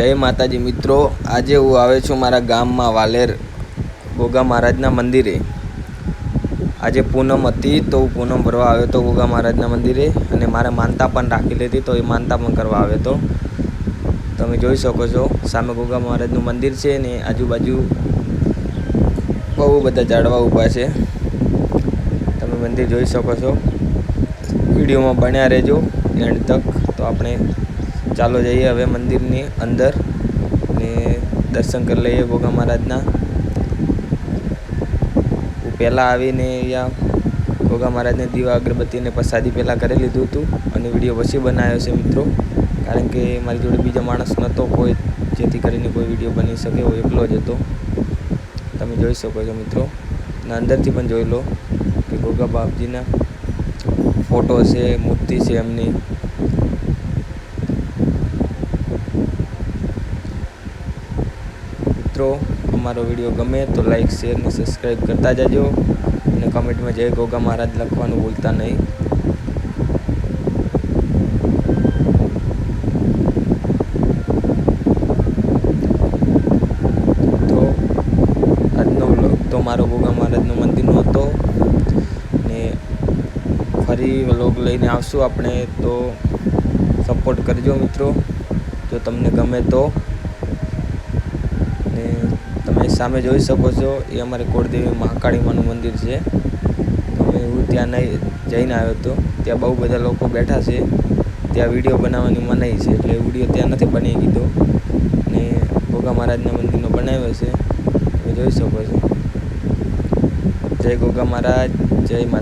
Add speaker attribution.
Speaker 1: જય માતાજી મિત્રો. આજે હું આવે છું મારા ગામમાં વાલેર ગોગા મહારાજના મંદિરે. આજે પૂનમ હતી તો હું પૂનમ ભરવા આવ્યો હતો ગોગા મહારાજના મંદિરે અને મારે માનતા પણ રાખેલી હતી તો એ માનતા પણ કરવા આવ્યો હતો. તમે જોઈ શકો છો, સામે ગોગા મહારાજનું મંદિર છે ને આજુબાજુ બહુ બધા ઝાડવા ઊભા છે. તમે મંદિર જોઈ શકો છો. વિડીયોમાં બન્યા રહેજો. એન્ડ તક તો આપણે ચાલો જઈએ હવે મંદિરની અંદર ને દર્શન કરી લઈએ ગોગા મહારાજના. હું પહેલાં આવીને અહીંયા ગોગા મહારાજને દીવા અગરબત્તીને પ્રસાદી પહેલાં કરી લીધું હતું અને વીડિયો પછી બનાવ્યો છે મિત્રો. કારણ કે મારી જોડે બીજા માણસ નહોતો કોઈ, જેથી કરીને કોઈ વીડિયો બની શકે હું એકલો જ હતો. તમે જોઈ શકો છો મિત્રો. અને અંદરથી પણ જોઈ લો કે ગોગા બાપજીના ફોટો છે, મૂર્તિ છે એમની. મિત્રો, અમારો વીડિયો ગમે તો લાઈક શેર અને સબસ્ક્રાઈબ કરતા જજો. અને કમેન્ટમાં જય ગોગા મહારાજ લખવાનું ભૂલતા નહીં. તો આજનો વ્લોગ તો મારો ગોગા મહારાજનો મંદિરનો હતો. ને ફરી વ્લોગ લઈને આવશું આપણે, તો સપોર્ટ કરજો મિત્રો. જો તમને ગમે તો. સામે જોઈ શકો છો, એ અમારે કોળદેવી મહાકાળીમાનું મંદિર છે. તમે હું ત્યાં નહીં જઈને આવ્યો હતો ત્યાં બહુ બધા લોકો બેઠા છે. ત્યાં વીડિયો બનાવવાની મનાઈ છે, એટલે વીડિયો ત્યાં નથી બની દીધો. ને ગોગા મહારાજના મંદિરનો બનાવ્યો છે, તમે જોઈ શકો છો. જય ગોગા મહારાજ, જય માતા